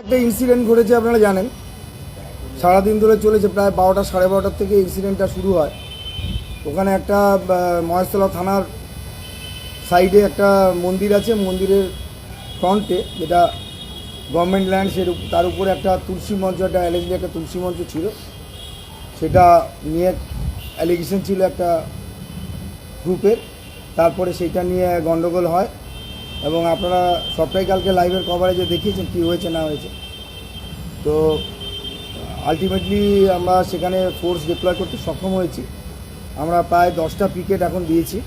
একটা ইনসিডেন্ট ঘটেছে, আপনারা জানেন। সারাদিন ধরে চলেছে, প্রায় বারোটা, সাড়ে বারোটার থেকে ইনসিডেন্টটা শুরু হয়। ওখানে একটা মহেশতলা থানার সাইডে একটা মন্দির আছে, মন্দিরের ফ্রন্টে যেটা গভর্নমেন্ট ল্যান্ড সে তার উপরে একটা তুলসী মঞ্চ, একটা অ্যালেজলি একটা তুলসী মঞ্চ ছিল। সেটা নিয়ে অ্যালিগেশন ছিল একটা গ্রুপের তারপরে সেইটা নিয়ে গন্ডগোল হয়। এবং আপনারা সবটাই কালকে লাইভের কভারেজে দেখিয়েছেন কী হয়েছে, না হয়েছে। তো আলটিমেটলি আমরা সেখানে ফোর্স ডিপ্লয় করতে সক্ষম হয়েছি। আমরা প্রায় দশটা পিকেট এখন দিয়েছি।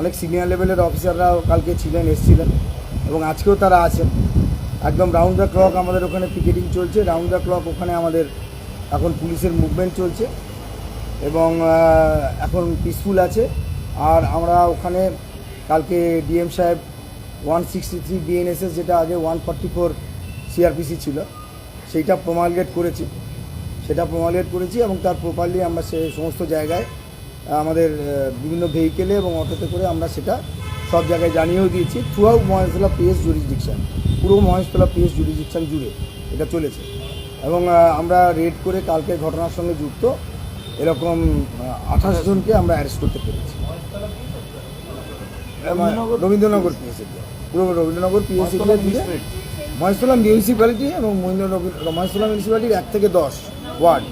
অনেক সিনিয়র লেভেলের অফিসাররাও কালকে ছিলেন, এসছিলেন এবং আজকেও তারা আছেন। একদম রাউন্ড দ্য ক্লক আমাদের ওখানে পিকেটিং চলছে। রাউন্ড দ্য ক্লক ওখানে আমাদের এখন পুলিশের মুভমেন্ট চলছে এবং এখন পিসফুল আছে। আর আমরা ওখানে কালকে ডিএম সাহেব ওয়ান সিক্সটি থ্রি বিএনএসএস যেটা আগে ওয়ান ফর্টি ফোর সিআরপিসি ছিল, সেইটা প্রমালগেট করেছি। সেটা প্রমালগেট করেছি এবং তার প্রপারলি আমরা সে সমস্ত জায়গায় আমাদের বিভিন্ন ভেহিকেলে এবং অটোতে করে আমরা সেটা সব জায়গায় জানিয়েও দিয়েছি। Through out Maheshtala PS jurisdiction পুরো মহেশতলা পিএস জুরিসডিকশান জুড়ে এটা চলেছে। এবং আমরা রেড করে কালকে ঘটনার সঙ্গে যুক্ত, এরকম আঠাশ জনকে আমরা অ্যারেস্ট করতে পেরেছি। রবীন্দ্রনগর পিএসএ পুরো রবীন্দ্রনগর পিএসএ দিয়ে মহেশতলা মিউনিসিপ্যালিটি এবং মহেন্দ্র মহেশতলা মিউনিসিপ্যালিটির এক থেকে দশ ওয়ার্ড।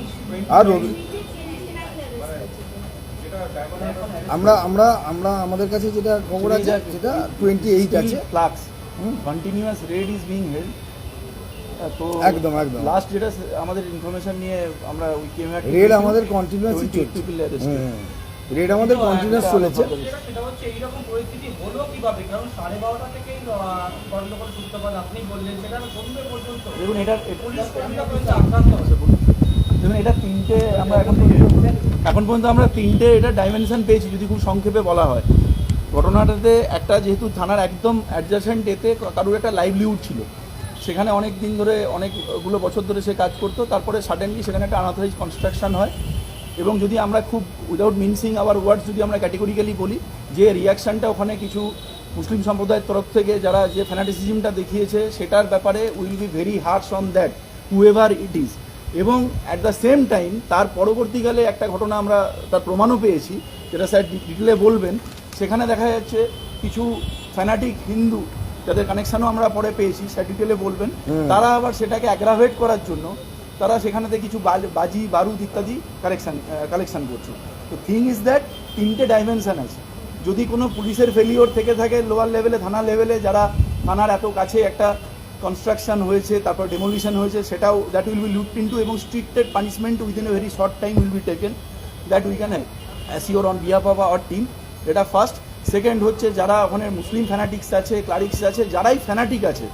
আর রবি আমরা আমরা আমরা আমাদের কাছে যেটা খবর আছে সেটা টোয়েন্টি এইট আছে। Flux. Continuous raid is being held তো একদম, একদম। লাস্ট যেটা আমাদের ইনফরমেশন নিয়ে আমরা রেড আমাদের কন্টিনিউয়াসই চলছে। রেড আমাদের কন্টিনিউয়াস চলেছে। সেটা সেটা হচ্ছে এইরকম পরিস্থিতি হলো কীভাবে? কারণ সাড়ে বারোটা থেকেই গন্ডগোল সূত্রপাত আপনি বললেন সেটা সন্ধ্যে পর্যন্ত। দেখুন এটা পুলিশ কর্মীরা পর্যন্ত আক্রান্ত। হচ্ছে দেখুন এটা তিনটে আমরা এখন পর্যন্ত এখন পর্যন্ত আমরা তিনটে এটা ডাইমেনশন পেয়েছি যদি খুব সংক্ষেপে বলা হয়। ঘটনাটাতে একটা যেহেতু থানার একদম অ্যাডজাসেন্ট এতে কারোর একটা লাইভলিহুড ছিল। সেখানে অনেক দিন ধরে অনেকগুলো বছর ধরে সে কাজ করতো। তারপরে সাডেনলি সেখানে একটা আনাথরাইজ কনস্ট্রাকশন হয়। এবং যদি আমরা খুব উইদাউট মিনসিং আওয়ার ওয়ার্ডস যদি আমরা ক্যাটেগরিক্যালি বলি যে রিয়াকশানটা ওখানে কিছু মুসলিম সম্প্রদায়ের তরফ থেকে যারা যে ফ্যানাটিসিজমটা দেখিয়েছে সেটার ব্যাপারে will be very harsh on that whoever it is এবং অ্যাট দ্য সেম টাইম তার পরবর্তীকালে একটা ঘটনা আমরা তার প্রমাণও পেয়েছি যেটা স্যার ডিটেলে বলবেন সেখানে দেখা যাচ্ছে কিছু ফ্যানাটিক হিন্দু যাদের কানেকশানও আমরা পরে পেয়েছি স্যার ডিটেলে বলবেন তারা আবার সেটাকে অ্যাগ্রাভেট করার জন্য তারা সেখানেতে কিছু বাজি, বারুদ ইত্যাদি কালেকশন কালেকশন করছে। তো থিং ইজ দ্যাট তিনটে ডাইমেনশন আছে। যদি কোনো পুলিশের ফেলিওর থেকে থাকে লোয়ার লেভেলে থানা লেভেলে যারা থানার এত কাছে একটা কনস্ট্রাকশন হয়েছে, তারপর ডেমোলিশন হয়েছে, সেটাও that will be looked into এবং strict punishment within a very short time will be taken that we can assure on behalf of our team এটা ফার্স্ট সেকেন্ড হচ্ছে, যারা ওখানে মুসলিম ফ্যানাটিক্স আছে ক্লারিক্স আছে, যারাই ফ্যানাটিক আছে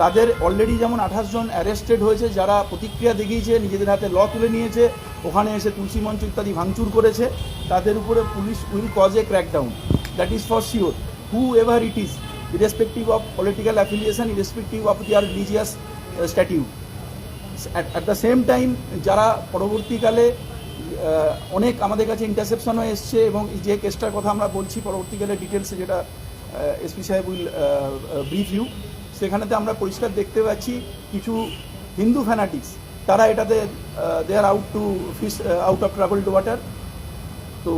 তাদের অলরেডি যেমন আঠাশ জন অ্যারেস্টেড হয়েছে, যারা প্রতিক্রিয়া দেখিয়েছে, নিজেদের হাতে ল তুলে নিয়েছে, ওখানে এসে তুলসী মঞ্চ ইত্যাদি ভাঙচুর করেছে, তাদের উপরে police will cause a crackdown that is for sure who it is irrespective of political affiliation irrespective of their religious statute at the same time যারা পরবর্তীকালে অনেক আমাদের কাছে ইন্টারসেপশনও এসছে এবং যে কেসটার কথা আমরা বলছি, পরবর্তীকালে ডিটেলসে যেটা এসপি সাহেব উইল ব্রিফ ইউ সেখানেতে আমরা পরিষ্কার দেখতে পাচ্ছি কিছু হিন্দু ফ্যানাটিক্স তারা এটাতে they are out to fish out of troubled water তো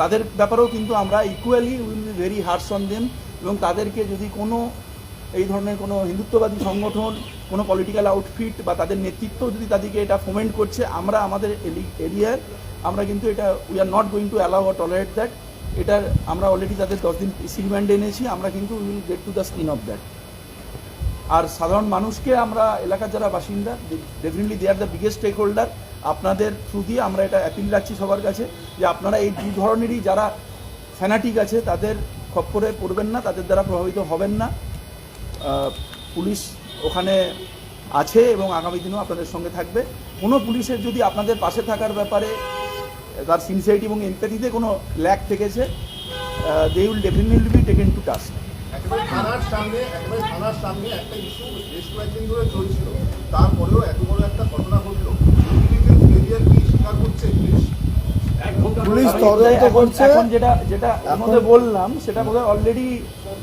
তাদের ব্যাপারেও কিন্তু আমরা equally will be very harsh on them এবং তাদেরকে যদি কোনো এই ধরনের কোনো হিন্দুত্ববাদী সংগঠন, কোনো পলিটিক্যাল আউটফিট বা তাদের নেতৃত্ব যদি তাদেরকে এটা ফোমেন্ট করছে, আমরা আমাদের এরিয়ার আমরা কিন্তু এটা we are not going to allow or tolerate that এটার আমরা অলরেডি তাদের দশ দিন রিমান্ডে এনেছি, আমরা কিন্তু will get to the skin of that আর সাধারণ মানুষকে আমরা এলাকার যারা বাসিন্দা definitely they are the biggest stakeholder আপনাদের থ্রু দিয়ে আমরা এটা অ্যাপিল রাখছি সবার কাছে যে আপনারা এই দু ধরনেরই যারা ফ্যানাটিক আছে, তাদের খপ্পরে পড়বেন না, তাদের দ্বারা প্রভাবিত হবেন না। পুলিশ ওখানে আছে এবং আগামী দিনেও আপনাদের সঙ্গে থাকবে। কোনো পুলিশের যদি আপনাদের পাশে থাকার ব্যাপারে তার সিনসিয়ারিটি এবং এমপ্যাথিতে কোনো ল্যাক থেকেছে they will definitely be taken to task একেবারে থানার সামনে একেবারে থানার সামনে একটা ইস্যু বেশ কয়েকদিন ধরে চলছিল। তারপরেও এত বড় একটা ঘটনা ঘটলো। কি স্বীকার করছে পুলিশ? পুলিশ আমি তদন্ত করছে এখন যেটা যেটা আমাদের বললাম সেটা বোধহয় অলরেডি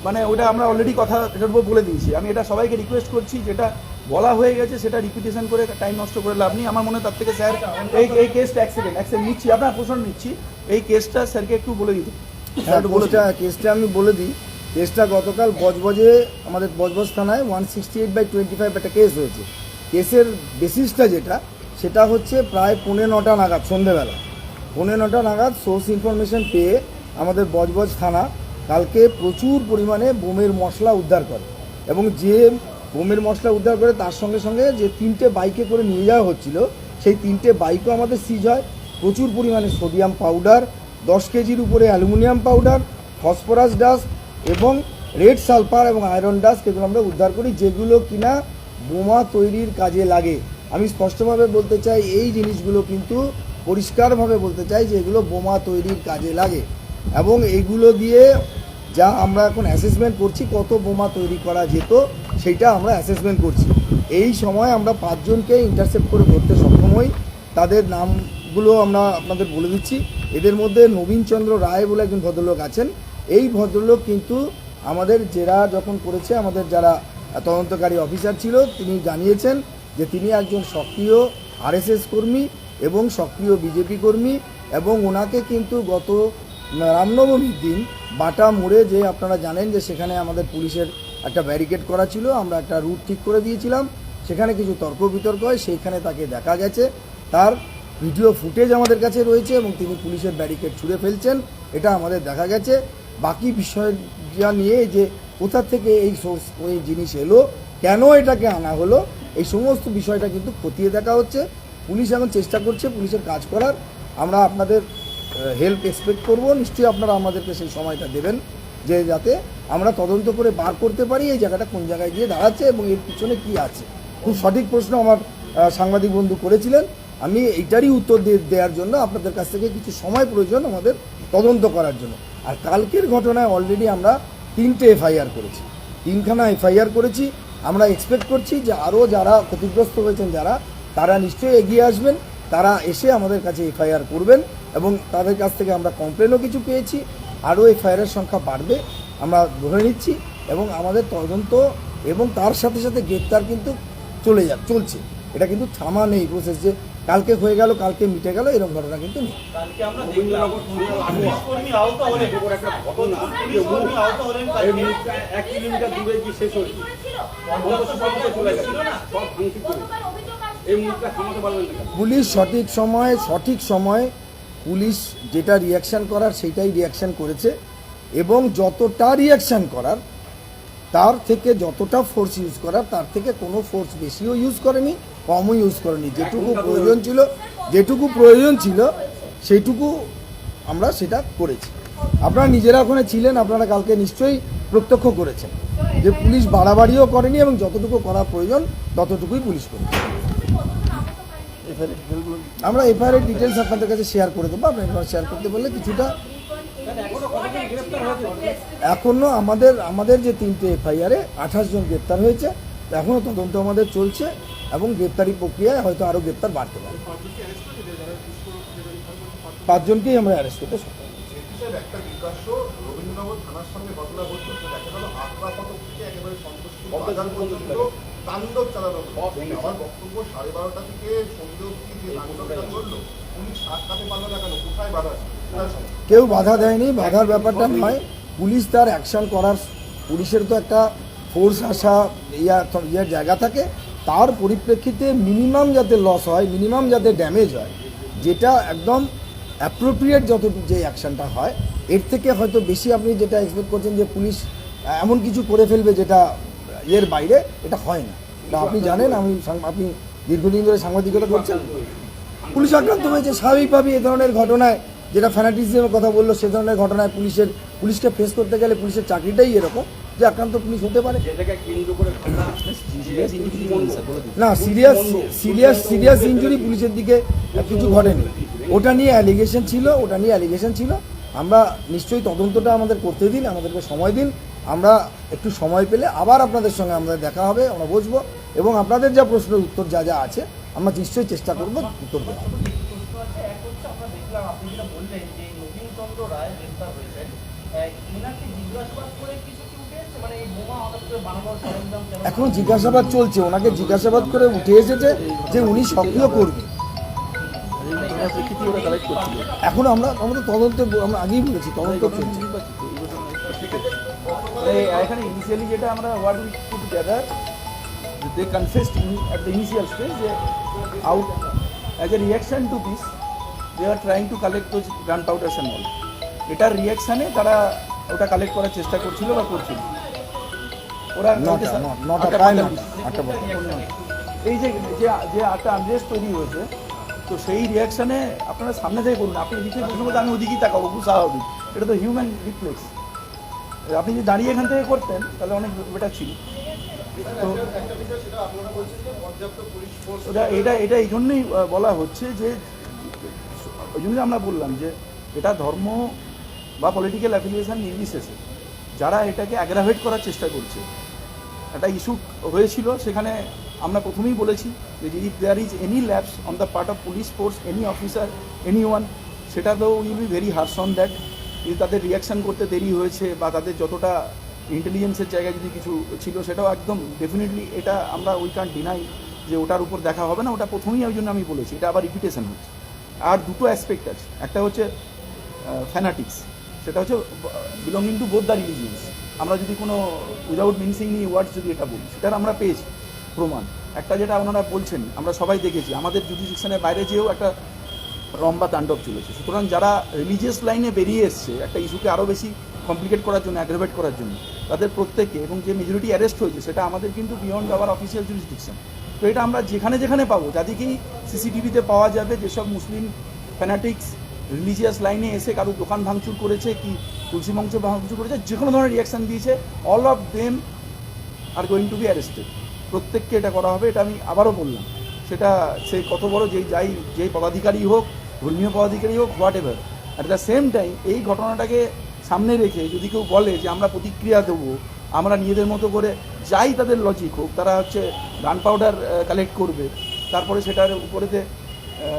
মানে ওটা আমরা অলরেডি কথা এটার উপর বলে দিয়েছি। আমি এটা সবাইকে রিকোয়েস্ট করছি যেটা বলা হয়ে গেছে সেটা রিপিটেশন করে টাইম নষ্ট করে লাভ নেই। আমার মনে হয় তার থেকে স্যার এই এই কেসটা অ্যাক্সিডেন্ট অ্যাক্সিডেন্ট নিচ্ছি। আপনার প্রশ্ন নিচ্ছি। এই কেসটা স্যারকে একটু বলে দিতে। হ্যাঁ কেসটা আমি বলে দিই। কেসটা গতকাল বজবজে, আমাদের বজবজ থানায় one sixty eight by twenty five একটা কেস হয়েছে। কেসের বেসিসটা যেটা, সেটা হচ্ছে প্রায় পৌনে নটা নাগাদ, সন্ধেবেলা। পৌনে নটা নাগাদ সোর্স ইনফরমেশন পেয়ে আমাদের বজবজ থানা কালকে প্রচুর পরিমাণে বোমের মশলা উদ্ধার করে। এবং যে বোমের মশলা উদ্ধার করে, তার সঙ্গে সঙ্গে যে তিনটে বাইকে করে নিয়ে যাওয়া হচ্ছিল, সেই তিনটে বাইকও আমাদের সিজ হয়। প্রচুর পরিমাণে সোডিয়াম পাউডার দশ কেজির উপরে অ্যালুমিনিয়াম পাউডার ফসফরাস ডাস্ট এবং রেড সালফার এবং আয়রন ডাস্ট এগুলো আমরা উদ্ধার করি, যেগুলো কিনা বোমা তৈরির কাজে লাগে। আমি স্পষ্টভাবে বলতে চাই, এই জিনিসগুলো কিন্তু পরিষ্কারভাবে বলতে চাই যে এগুলো বোমা তৈরির কাজে লাগে। এবং এইগুলো দিয়ে যা আমরা এখন অ্যাসেসমেন্ট করছি, কত বোমা তৈরি করা যেত, সেটা আমরা অ্যাসেসমেন্ট করছি। এই সময় আমরা পাঁচজনকে ইন্টারসেপ্ট করে ধরতে সক্ষম হই। তাদের নামগুলো আমরা আপনাদের বলে দিচ্ছি। এদের মধ্যে নবীনচন্দ্র রায় বলে একজন ভদ্রলোক আছেন। এই ভদ্রলোক কিন্তু আমাদের জেরা যখন করেছে, আমাদের যারা তদন্তকারী অফিসার ছিল, তিনি জানিয়েছেন যে তিনি একজন সক্রিয় আরএসএস কর্মী এবং সক্রিয় বিজেপি কর্মী এবং ওনাকে কিন্তু গত রামনবমীর দিন বাটা মোড়ে যে আপনারা জানেন যে সেখানে আমাদের পুলিশের একটা ব্যারিকেড করা ছিল, আমরা একটা রুট ঠিক করে দিয়েছিলাম। সেখানে কিছু তর্ক বিতর্ক হয়, সেইখানে তাকে দেখা গেছে। তার ভিডিও ফুটেজ আমাদের কাছে রয়েছে এবং তিনি পুলিশের ব্যারিকেড ছুঁড়ে ফেলছেন, এটা আমাদের দেখা গেছে। বাকি বিষয় যা নিয়ে যে কোথা থেকে এই সোর্স ওই জিনিস এলো, কেন এটাকে আনা হলো, এই সমস্ত বিষয়টা কিন্তু খতিয়ে দেখা হচ্ছে। পুলিশ এখন চেষ্টা করছে পুলিশের কাজ করার। আমরা আপনাদের হেল্প এক্সপেক্ট করব। নিশ্চয়ই আপনারা আমাদেরকে সেই সময়টা দেবেন, যে যাতে আমরা তদন্ত করে বার করতে পারি এই জায়গাটা কোন জায়গায় গিয়ে দাঁড়াচ্ছে এবং এর পিছনে কি আছে। খুব সঠিক প্রশ্ন আমার সাংবাদিক বন্ধু করেছিলেন। আমি এইটারই উত্তর দেওয়ার জন্য আপনাদের কাছ থেকে কিছু সময় প্রয়োজন আমাদের তদন্ত করার জন্য। আর কালকের ঘটনায় অলরেডি আমরা তিনটে এফআইআর করেছি। তিনখানা এফআইআর করেছি। আমরা এক্সপেক্ট করছি যে আরও যারা ক্ষতিগ্রস্ত হয়েছেন যারা, তারা নিশ্চয়ই এগিয়ে আসবেন, তারা এসে আমাদের কাছে এফআইআর করবেন এবং তাদের কাছ থেকে আমরা কমপ্লেনও কিছু পেয়েছি। আরও এফআইআরের সংখ্যা বাড়বে, আমরা ধরে নিচ্ছি এবং আমাদের তদন্ত এবং তার সাথে সাথে গ্রেপ্তার কিন্তু চলে যা, চলছে। এটা কিন্তু থামা নেই প্রসেস যে কালকে হয়ে গেল কালকে মিটে গেল এরকম ঘটনা কিন্তু নেই? পুলিশ সঠিক সময়ে সঠিক সময় পুলিশ যেটা রিয়াকশান করার সেটাই রিয়াকশান করেছে। এবং যতটা রিয়াকশান করার তার থেকে যতটা ফোর্স ইউজ করার তার থেকে কোনো ফোর্স বেশিও ইউজ করেনি। কমও ইউজ করেনি। যেটুকু প্রয়োজন ছিল, যেটুকু প্রয়োজন ছিল, সেইটুকু আমরা সেটা করেছি। আপনারা নিজেরা ওখানে ছিলেন, আপনারা কালকে নিশ্চয়ই প্রত্যক্ষ করেছেন যে পুলিশ বাড়াবাড়িও করেনি এবং যতটুকু করা প্রয়োজন, ততটুকুই পুলিশ করেছে। আমরা এফআইআর ডিটেলস আপনাদের কাছে শেয়ার করে দেবো। আপনারা শেয়ার করতে বললে কিছুটা এখনও আমাদের আমাদের যে তিনটে এফআইআরে আঠাশ জন গ্রেপ্তার হয়েছে এখনও তদন্ত আমাদের চলছে এবং গ্রেপ্তারি প্রক্রিয়ায় হয়তো আরও গ্রেপ্তার বাড়তে পারে। পাঁচজনকেই আমরা অ্যারেস্ট করতে সক্ষম। তাণ্ডব চালানো আমার বক্তব্য সাড়ে বারোটা থেকে সন্ধ্যে অব্দি যে তাণ্ডবটা পুলিশ আটকাতে পারল না কেন কোথায় বাধা কেউ বাধা দেয়নি বাধার ব্যাপারটা নয়। পুলিশ তার অ্যাকশন করার পুলিশের তো একটা ফোর্স আসা, ইয়া ইয়ার জায়গা থাকে, তার পরিপ্রেক্ষিতে মিনিমাম যাতে লস হয়, মিনিমাম যাতে ড্যামেজ হয়, যেটা একদম অ্যাপ্রোপ্রিয়েট যত যে অ্যাকশনটা হয়, এর থেকে হয়তো বেশি আপনি যেটা এক্সপেক্ট করছেন যে পুলিশ এমন কিছু করে ফেলবে যেটা এর বাইরে, এটা হয় না। আপনি জানেন, আমি আপনি দীর্ঘদিন ধরে সাংবাদিকতা করছেন, পুলিশ আক্রান্ত হয়েছে, স্বাভাবিকভাবেই এ ধরনের ঘটনায়, যেটা ফ্যানাটিজমের কথা বলল, সে ধরনের ঘটনায় পুলিশের, পুলিশকে ফেস করতে গেলে পুলিশের চাকরিটাই এরকম যে আক্রান্ত পুলিশ হতে পারে। না সিরিয়াস সিরিয়াস সিরিয়াস ইঞ্জুরি পুলিশের দিকে কিছু ঘটেনি। ওটা নিয়ে অ্যালিগেশন ছিল, ওটা নিয়ে অ্যালিগেশন ছিল। আমরা নিশ্চয়ই তদন্তটা আমাদের করতে দিন, আমাদেরকে সময় দিন। আমরা একটু সময় পেলে আবার আপনাদের সঙ্গে আমাদের দেখা হবে, আমরা বসবো। এবং আপনাদের যা প্রশ্নের উত্তর যা যা আছে, আমরা নিশ্চয়ই চেষ্টা করব উত্তর দেওয়ার। রায় গ্রেপ্তার হয়েছেন এখন জিজ্ঞাসাবাদ চলছে ওনাকে জিজ্ঞাসাবাদ করে উঠে এসেছে যে উনি সক্রিয় কর্মী। করছিল এখন আমরা আমাদের তদন্তে আমরা আগেই বলেছি তদন্ত চলছে। এখানে ইনিশিয়ালি যেটা আমরা what we put together they confessed in at the initial stage যে out as a reaction to this they are trying to collect those gun powders and all এটার রিয়াকশানে তারা ওটা কালেক্ট করার চেষ্টা করছিল বা করছিল। ওরা নটা ন- নটা আটটা প্রায় নটা আটটা এই যে যে আটটা আনরেস্ট তৈরি হয়েছে তো সেই রিয়াকশানে আপনারা সামনে থেকে করুন আপনি এদিকে প্রশ্ন করতে আমি ওদিকেই তাকাবো খুব স্বাভাবিক এটা তো হিউম্যান রিফ্লেক্স আপনি যদি দাঁড়িয়ে এখান থেকে করতেন তাহলে অনেক বেটার ছিল। তো এটা এটা এই জন্যই বলা হচ্ছে যে ওই জন্যই আমরা বললাম যে এটা ধর্ম বা পলিটিক্যাল অ্যাফিলিয়েশন নির্বিশেষে। যারা এটাকে অ্যাগ্রাভেট করার চেষ্টা করছে একটা ইস্যু হয়েছিল, সেখানে আমরা প্রথমেই বলেছি যে if there is any lapse on the part of police force any officer any one সেটা তো will be very harsh on that যদি তাদের রিয়াকশন করতে দেরি হয়েছে বা তাদের যতটা ইন্টেলিজেন্সের জায়গায় যদি কিছু ছিল, সেটাও একদম ডেফিনেটলি এটা আমরা উই ক্যান ডিনাই যে ওটার উপর দেখা হবে না। ওটা প্রথমেই ওই জন্য আমি বলেছি, এটা আবার রিপিটেশন হচ্ছে। আর দুটো অ্যাসপেক্ট আছে। একটা হচ্ছে ফ্যানাটিক্স সেটা হচ্ছে belonging to both the religions আমরা যদি কোনো উইদাউট মিনসিং নি ওয়ার্ডস যদি এটা বলি, সেটার আমরা পেয়েছি প্রমাণ। একটা যেটা ওনারা বলছেন, আমরা সবাই দেখেছি, আমাদের জুডিশনের বাইরে যেও একটা লম্বা তাণ্ডব চলেছে। সুতরাং যারা রিলিজিয়াস লাইনে বেরিয়ে এসছে, একটা ইস্যুকে আরও বেশি কমপ্লিকেট করার জন্য অ্যাগ্রেভেট করার জন্য, তাদের প্রত্যেকে এবং যে মেজরিটি অ্যারেস্ট হয়েছে, সেটা আমাদের কিন্তু বিয়ন্ড আওয়ার অফিসিয়াল জুরিসডিকশন তো এটা আমরা যেখানে যেখানে পাবো যাদেরকেই সিসিটিভিতে পাওয়া যাবে, যেসব মুসলিম ফ্যানাটিক্স রিলিজিয়াস লাইনে এসে কারও দোকান ভাঙচুর করেছে, কি তুলসী মঞ্চ ভাঙচুর করেছে যে কোনো ধরনের রিয়াকশান দিয়েছে all of them are going to be arrested প্রত্যেককে এটা করা হবে, এটা আমি আবারও বললাম। সেটা সে কত বড় যেই যাই যেই পদাধিকারী হোক, ধর্মীয় পদাধিকারী হোক whatever at the same time এই ঘটনাটাকে সামনে রেখে যদি কেউ বলে যে আমরা প্রতিক্রিয়া দেবো, আমরা নিজেদের মতো করে যাই তাদের লজিক হোক, তারা হচ্ছে গান পাউডার কালেক্ট করবে, তারপরে সেটার উপরেতে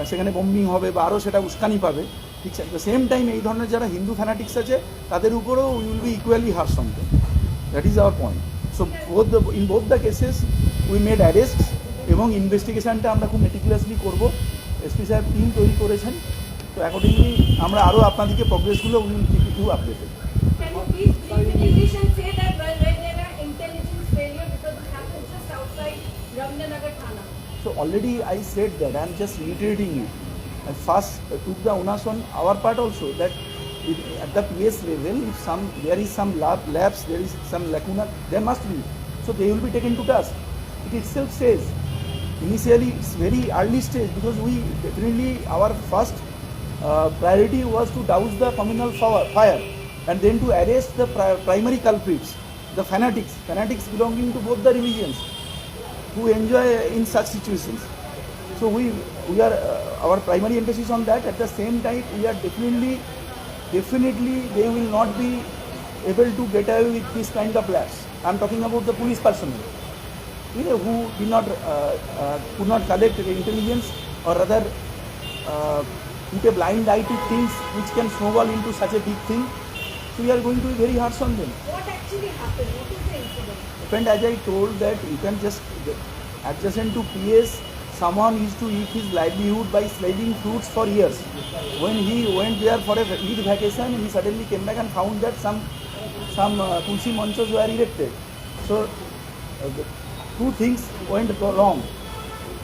সেখানে বম্বিং হবে বা আরও সেটা উস্কানি পাবে ঠিক আছে দ্য সেম টাইম এই ধরনের যারা হিন্দু ফ্যানাটিক্স আছে তাদের উপরেও উইল বি ইকুয়ালি হার সঙ্গে that is our point so both in both the cases we made arrest এবং ইনভেস্টিগেশনটা আমরা খুব মেটিকুলাসলি করব। এসপি সাহেব টিম তৈরি করেছেন। তো অ্যাকর্ডিংলি আমরা আরও আপনাদেরকে প্রগ্রেসগুলো will keep you updated? So already I said that, I am just reiterating it. And first uh, took the onus on our part also that if, at the PS level, if some there is some lab, there is some lacuna, there must be. So they will be taken to task. It itself says, initially it's very early stage because we definitely our first uh, priority was to douse the communal fire, fire and then to arrest the pri- primary culprits, the fanatics, fanatics belonging to both the religions who enjoy in such situations. So we we are uh, our primary emphasis on that. At the same time, we are definitely definitely they will not be able to get away with this kind of lapse. I am talking about the police personnel, you know, who did not uh, uh, could not collect the intelligence or rather uh, put a blind eye to things which can snowball into such a big thing. So we are going to be very harsh on them. What actually happened? What is the incident? Friend, as I told that you can just adjacent to PS, someone used to eat his livelihood by selling fruits for years. When he went there for a Eid vacation, he suddenly came back and found that some some uh, tulsi manchas were erected. So uh, two things went wrong.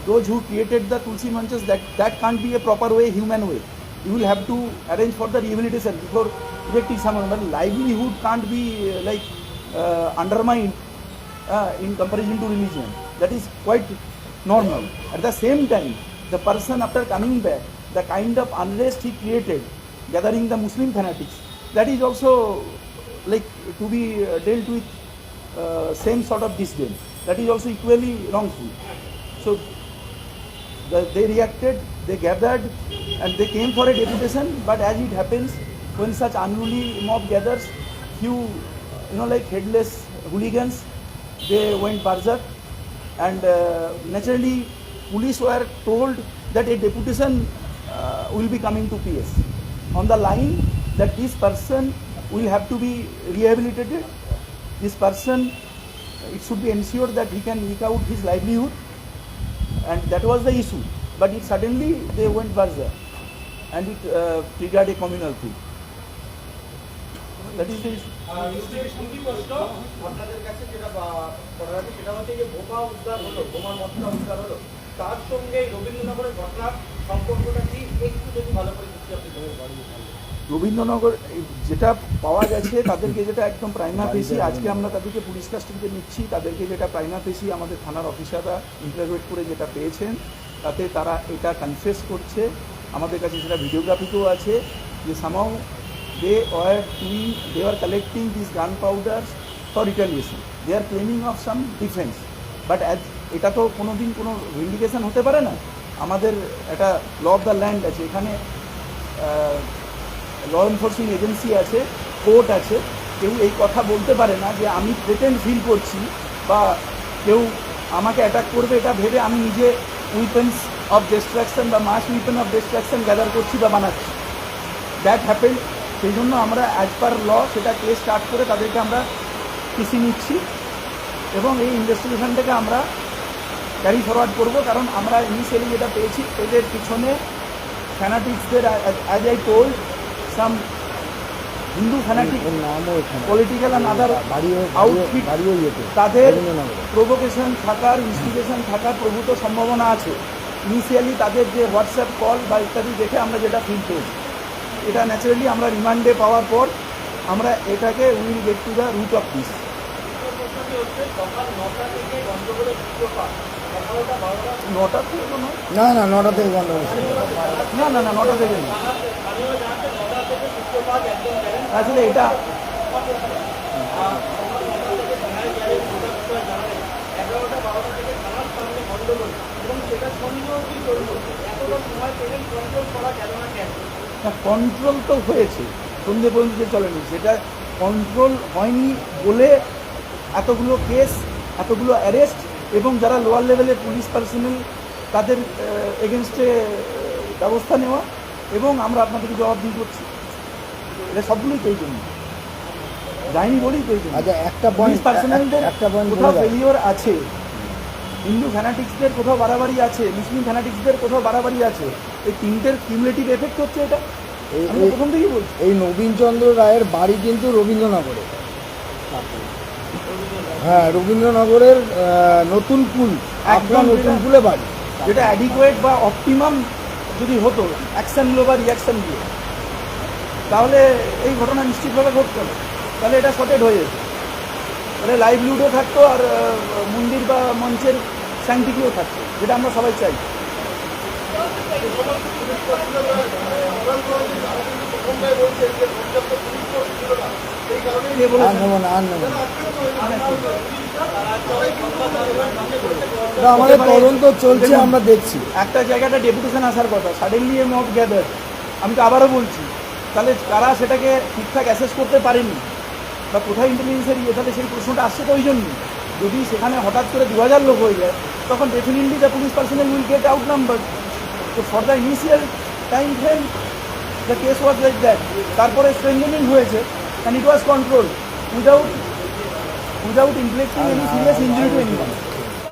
Those who created the tulsi manchas, that that can't be a proper way, human way. You will have to arrange for the rehabilitation before erecting someone. But livelihood can't be uh, like uh, undermined uh, in comparison to religion. That is quite normal. At the same time, the person after coming back, the kind of unrest he created, gathering the Muslim fanatics, that is also like to be uh, dealt with uh, same sort of disdain. That is also equally wrongful. So the, they reacted, they gathered, and they came for a deputation. But as it happens, when such unruly mob gathers, few, you know, like headless hooligans, they went berserk, and uh, naturally, police were told that a deputation uh, will be coming to PS on the line that this person will have to be rehabilitated this person, it should be ensured that he can eke out his livelihood and that was the issue. But it suddenly they went further and it uh, triggered a communal thing. That is the issue. আপনাদের কাছে যেটা বা- করার আছে সেটা হচ্ছে যে বোমা উদ্ধার হলো বোমার মশলা উদ্ধার হলো। তার সঙ্গে রবীন্দ্রনগরের ঘটনার সম্পর্কটা কি? একটু যদি ভালো করে বুঝতে আপনি রবীন্দ্রনগর যেটা পাওয়া গেছে তাদেরকে যেটা একদম প্রাইমা ফেসি আজকে আমরা তাদেরকে পুলিশ কাস্টডিতে নিচ্ছি। তাদেরকে যেটা প্রাইমা ফেসি আমাদের থানার অফিসাররা ইন্টারভিউট করে যেটা পেয়েছেন তাতে তারা এটা কনফেস করছে। আমাদের কাছে সেটা ভিডিওগ্রাফিতেও আছে যে সামাও were doing they are collecting this gun powder for retaliation they are claiming of some defence but as এটা তো কোনো দিন কোনো ভিন্ডিকেশন হতে পারে না। আমাদের একটা ল অফ দ্য ল্যান্ড আছে। এখানে ল এনফোর্সিং এজেন্সি আছে কোর্ট আছে। কেউ এই কথা বলতে পারে না যে আমি প্রেটেন্ট ফিল করছি বা কেউ আমাকে অ্যাটাক করবে, এটা ভেবে আমি নিজে উইপেন্স অফ ডিস্ট্রাকশন বা mass weapon of destruction gather করছি বা বানাচ্ছি। দ্যাট হ্যাপেন সেই জন্য আমরা অ্যাজ পার ল সেটা কেস স্টার্ট করে তাদেরকে আমরা পিসি নিচ্ছি এবং এই ইনভেস্টিগেশনটাকে আমরা ক্যারি ফরওয়ার্ড করব। কারণ আমরা ইনিশিয়ালি যেটা পেয়েছি এদের পিছনে ফ্যানাটিক্সদের as I told some Hindu fanatic political and other outfit তাদের। প্রভোকেশন থাকার ইনস্টিগেশন থাকার প্রভূত সম্ভাবনা আছে। ইনিশিয়ালি তাদের যে হোয়াটসঅ্যাপ কল বা ইত্যাদি দেখে আমরা যেটা ফিল পেয়েছি। এটা ন্যাচারালি আমরা রিমান্ডে পাওয়ার পর আমরা এটাকে will get to the root of this. নটা থেকে না না নটা থেকে বন্ধ হয়েছে। না না না নটা থেকে আসলে এটা এগারোটা বারোটা থেকে থানার সামনে গন্ডগোল এবং সেটা সন্দেহ কি চলল এতটা সময় পেলেন কন্ট্রোল করা গেল না কেন কন্ট্রোল তো হয়েছে সন্ধে পর্যন্ত যে চলেনি সেটা কন্ট্রোল হয়নি বলে এতগুলো কেস এতগুলো অ্যারেস্ট এবং যারা লোয়ার লেভেলের পুলিশ পার্সোনাল তাদের এগেনস্টে ব্যবস্থা নেওয়া এবং আমরা আপনাদেরকে জবাবদিহি করছি এটা সবগুলোই তো এই জন্য। যায়নি বলেই তো এই জন্য। আচ্ছা একটা পুলিশ পয়েন্ট পার্সোনালদের একটা পয়েন্ট কোথাও ফেলিওর আছে। হিন্দু ফ্যানাটিক্সদের কোথাও বাড়াবাড়ি আছে মুসলিম ফ্যানাটিক্সদের কোথাও বাড়াবাড়ি আছে এই তিনটের কিউমুলেটিভ এফেক্ট হচ্ছে এটা? আমি প্রথম থেকেই বলছি। এই নবীনচন্দ্র রায়ের বাড়ি কিন্তু রবীন্দ্রনগরে। হ্যাঁ রবীন্দ্রনগরের নতুন কুল একদম আপনার নতুন কুলে বাড়ি। যেটা অ্যাডিকুয়েট বা অপটিমাম যদি হতো অ্যাকশনগুলো বা রিয়াকশনগুলো তাহলে এই ঘটনা নিশ্চিতভাবে ঘটতো না তাহলে এটা শর্টেড হয়ে যেত তাহলে লাইভলিহুডও থাকতো আর মন্দির বা মঞ্চের স্যাংটিটিও থাকতো যেটা আমরা সবাই চাই। আমাদের তদন্ত চলছে আমরা দেখছি। একটা জায়গাটা ডেপুটেশন আসার কথা সাডেনলি এ মব গ্যাদার আমি তো আবারও বলছি তাহলে তারা সেটাকে ঠিকঠাক অ্যাসেস করতে পারেনি। বা কোথায় ইন্টেলিজেন্সের ইয়ে তাহলে সেই প্রশ্নটা আসছে তো ওই জন্যই যদি সেখানে হঠাৎ করে দু হাজার লোক হয়ে যায়, তখন definitely the police personnel will get out number তো for the initial time frame the case was like that তারপরে স্ট্রেঞ্জেনিং হয়েছে and it was control without without inflicting any serious injury to anyone